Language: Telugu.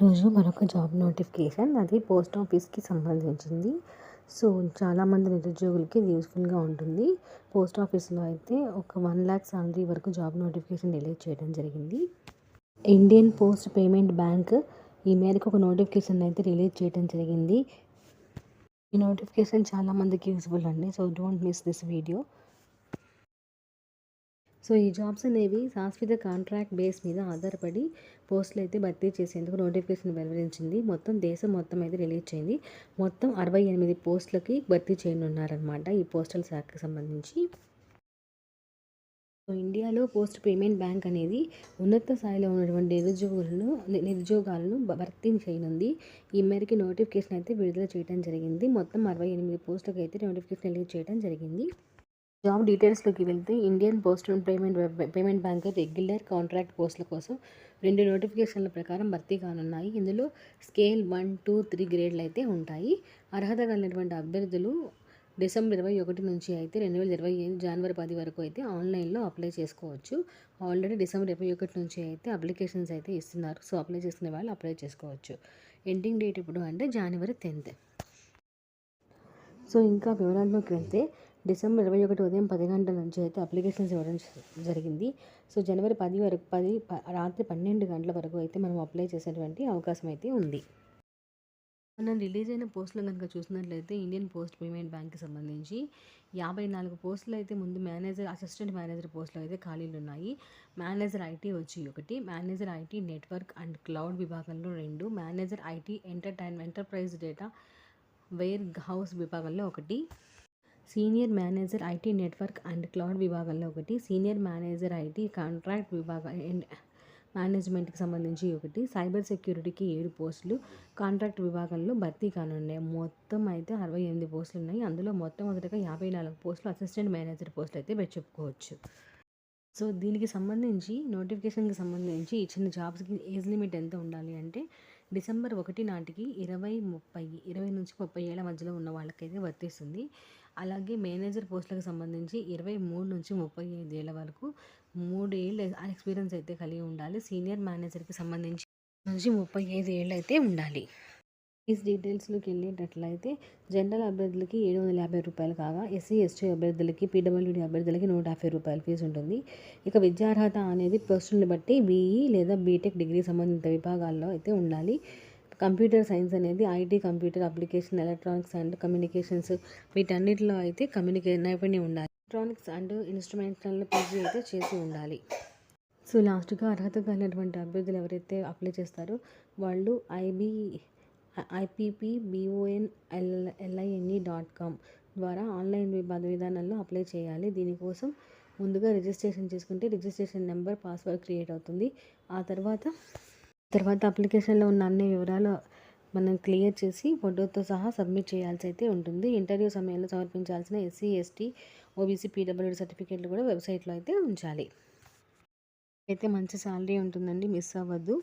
రోజు మరొక జాబ్ నోటిఫికేషన్ అది పోస్ట్ ఆఫీస్కి సంబంధించింది. సో చాలామంది నిరుద్యోగులకి ఇది యూస్ఫుల్గా ఉంటుంది. పోస్ట్ ఆఫీస్లో అయితే ఒక వన్ ల్యాక్ శాలరీ వరకు జాబ్ నోటిఫికేషన్ రిలీజ్ చేయడం జరిగింది. ఇండియన్ పోస్ట్ పేమెంట్ బ్యాంక్ ఈ మేరకు ఒక నోటిఫికేషన్ అయితే రిలీజ్ చేయడం జరిగింది. ఈ నోటిఫికేషన్ చాలామందికి యూస్ఫుల్ అండి. So don't miss this video. So ఈ జాబ్స్ అనేవి శాశ్వత కాంట్రాక్ట్ బేస్ మీద ఆధారపడి పోస్టులు అయితే భర్తీ చేసేందుకు నోటిఫికేషన్ వెలువరించింది. మొత్తం దేశం మొత్తం అయితే రిలీజ్ చేయింది. మొత్తం అరవై ఎనిమిది పోస్టులకి భర్తీ చేయనున్నారనమాట ఈ పోస్టల్ శాఖకి సంబంధించి. సో ఇండియాలో పోస్ట్ పేమెంట్ బ్యాంక్ అనేది ఉన్నత స్థాయిలో ఉన్నటువంటి నిరుద్యోగులను నిరుద్యోగాలను భర్తీ చేయనుంది. ఈ మేరకు నోటిఫికేషన్ అయితే విడుదల చేయడం జరిగింది. మొత్తం అరవై ఎనిమిది పోస్టులకు అయితే నోటిఫికేషన్ రిలీజ్ చేయడం జరిగింది. జాబ్ డీటెయిల్స్లోకి వెళ్తే Indian post payment payment bank regular contract పోస్టుల కోసం రెండు నోటిఫికేషన్ల ప్రకారం భర్తీ కానున్నాయి. ఇందులో స్కేల్ వన్ టూ త్రీ గ్రేడ్లు అయితే ఉంటాయి. అర్హత కలిగినటువంటి అభ్యర్థులు డిసెంబర్ ఇరవై ఒకటి నుంచి అయితే రెండు వేల ఇరవై ఐదు జనవరి పది వరకు అయితే ఆన్లైన్లో అప్లై చేసుకోవచ్చు. ఆల్రెడీ డిసెంబర్ ఇరవై ఒకటి నుంచి అయితే అప్లికేషన్స్ అయితే ఇస్తున్నారు. సో అప్లై చేసుకునే వాళ్ళు అప్లై చేసుకోవచ్చు. ఎండింగ్ డేట్ ఇప్పుడు అంటే జనవరి టెన్త్. సో ఇంకా వివరాల్లోకి వెళ్తే డిసెంబర్ ఇరవై ఒకటి ఉదయం పది గంటల నుంచి అయితే అప్లికేషన్స్ ఇవ్వడం జరిగింది. సో జనవరి పది వరకు పది రాత్రి పన్నెండు గంటల వరకు అయితే మనం అప్లై చేసేటువంటి అవకాశం అయితే ఉంది. మనం రిలీజ్ అయిన పోస్టులు కనుక చూసినట్లయితే ఇండియన్ పోస్ట్ పేమెంట్ బ్యాంక్కి సంబంధించి యాభై నాలుగు పోస్టులు అయితే ముందు మేనేజర్ అసిస్టెంట్ మేనేజర్ పోస్టులు అయితే ఖాళీలు ఉన్నాయి. మేనేజర్ ఐటీ వచ్చి ఒకటి manager IT network and cloud విభాగంలో రెండు manager IT entertain enterprise data warehouse విభాగంలో ఒకటి senior manager IT network and cloud విభాగంలో ఒకటి సీనియర్ మేనేజర్ ఐటీ కాంట్రాక్ట్ విభాగం మేనేజ్మెంట్కి సంబంధించి ఒకటి సైబర్ సెక్యూరిటీకి ఏడు పోస్టులు కాంట్రాక్ట్ విభాగంలో భర్తీ కానున్నాయి. మొత్తం అయితే అరవై ఎనిమిది పోస్టులు ఉన్నాయి. అందులో మొత్తం మొదటగా యాభై నాలుగు పోస్టులు అసిస్టెంట్ మేనేజర్ పోస్టులు అయితే చెప్పుకోవచ్చు. సో దీనికి సంబంధించి నోటిఫికేషన్కి సంబంధించి ఇచ్చిన జాబ్స్కి ఏజ్ లిమిట్ ఎంత ఉండాలి అంటే డిసెంబర్ ఒకటి నాటికి ఇరవై ముప్పై ఇరవై నుంచి ముప్పై ఏళ్ళ మధ్యలో ఉన్న వాళ్ళకైతే వర్తిస్తుంది. అలాగే మేనేజర్ పోస్టులకు సంబంధించి ఇరవై మూడు నుంచి ముప్పై ఐదు ఏళ్ళ వరకు మూడేళ్ళ ఎక్స్పీరియన్స్ అయితే కలిగి ఉండాలి. సీనియర్ మేనేజర్కి సంబంధించి నుంచి ముప్పై ఐదు ఏళ్ళు అయితే ఉండాలి. ఫీజ్ డీటెయిల్స్లోకి వెళ్ళేటట్లయితే జనరల్ అభ్యర్థులకి ఏడు వందల యాభై రూపాయలు కాగా ఎస్సీ ఎస్టీ అభ్యర్థులకి పీడబ్ల్యూడీ అభ్యర్థులకి నూట యాభై రూపాయల ఫీజు ఉంటుంది. ఇక విద్యార్హత అనేది పోస్టులను బట్టి బీఈ లేదా బీటెక్ డిగ్రీ సంబంధిత విభాగాల్లో అయితే ఉండాలి. కంప్యూటర్ సైన్స్ అనేది IT computer application electronics and communications వీటన్నిటిలో అయితే కమ్యూనికే నైపుణ్యం ఉండాలి. ఎలక్ట్రానిక్స్ అండ్ ఇన్స్ట్రుమెంట్లలో పీజీ అయితే చేసి ఉండాలి. సో లాస్ట్గా అర్హత కలిగినటువంటి అభ్యర్థులు ఎవరైతే అప్లై చేస్తారో వాళ్ళు IB IPP L L I N E dot com ద్వారా ఆన్లైన్ విభాగ విధానంలో అప్లై చేయాలి. దీనికోసం ముందుగా రిజిస్ట్రేషన్ చేసుకుంటే రిజిస్ట్రేషన్ నెంబర్ పాస్వర్డ్ క్రియేట్ అవుతుంది. ఆ తర్వాత తర్వాత అప్లికేషన్లో ఉన్న అన్ని వివరాలు మనం క్లియర్ చేసి ఫోటోతో సహా సబ్మిట్ చేయాల్సి అయితే ఉంటుంది. ఇంటర్వ్యూ సమయంలో సమర్పించాల్సిన ఎస్సీ ఎస్టీ ఓబీసీ పీడబ్ల్యూడీ సర్టిఫికేట్లు కూడా వెబ్సైట్లో అయితే ఉంచాలి. అయితే మంచి శాలరీ ఉంటుందండి మిస్ అవ్వద్దు.